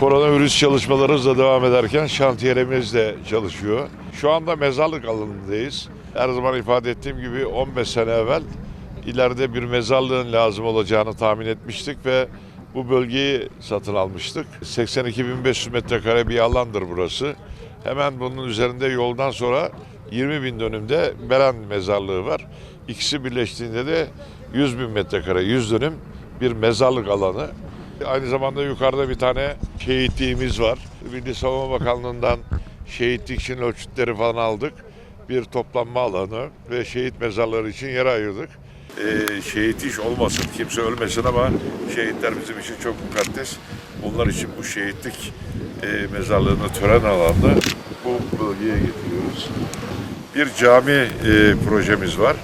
Koronavirüs çalışmaları hızla devam ederken şantiyelerimiz de çalışıyor. Şu anda mezarlık alanındayız. Her zaman ifade ettiğim gibi 15 sene evvel ileride bir mezarlığın lazım olacağını tahmin etmiştik ve bu bölgeyi satın almıştık. 82.500 metrekare bir alandır burası. Hemen bunun üzerinde yoldan sonra 20 bin dönümde Beren mezarlığı var. İkisi birleştiğinde de 100 bin metrekare, 100 dönüm bir mezarlık alanı. Aynı zamanda yukarıda bir tane şehitliğimiz var. Milli Savunma Bakanlığı'ndan şehitlik için ölçütleri falan aldık. Bir toplanma alanı ve şehit mezarları için yer ayırdık. Ee, şehit iş olmasın, kimse ölmesin ama şehitler bizim için çok mukaddes. Onlar için bu şehitlik e, mezarlığını tören alanında bu bölgeye getiriyoruz. Bir cami e, projemiz var.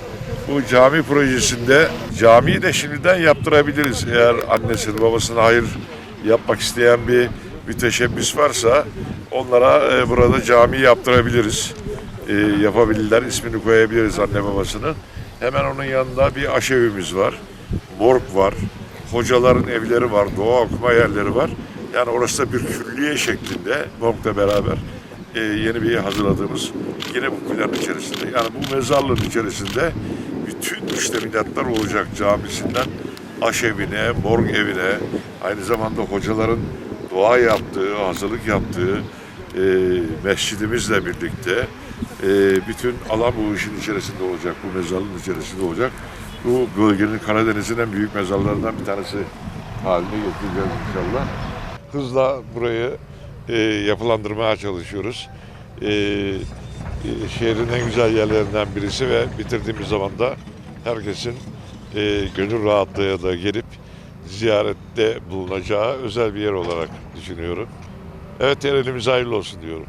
Bu cami projesinde camiyi de şimdiden yaptırabiliriz. Eğer annesinin babasına hayır yapmak isteyen bir müteşebbis varsa onlara e, burada cami yaptırabiliriz. E, yapabilirler, ismini koyabiliriz anne babasının. Hemen onun yanında bir aşevimiz var, morg var, hocaların evleri var, doğa okuma yerleri var. Yani orası da bir külliye şeklinde morgla beraber e, yeni bir hazırladığımız yine bu plan içerisinde. Yani bu mezarlığın içerisinde bütün müştemilatlar olacak camisinden aşevine, morg evine, aynı zamanda hocaların dua yaptığı, hazırlık yaptığı e, mescidimizle birlikte e, bütün alan bu işin içerisinde olacak, bu mezarlığın içerisinde olacak. Bu bölgenin Karadeniz'in en büyük mezarlarından bir tanesi haline getireceğiz inşallah. Hızla burayı e, yapılandırmaya çalışıyoruz. E, şehrin en güzel yerlerinden birisi ve bitirdiğimiz zaman da herkesin e, gönül rahatlığıyla da gelip ziyarette bulunacağı özel bir yer olarak düşünüyorum. Evet, elimiz hayırlı olsun diyorum.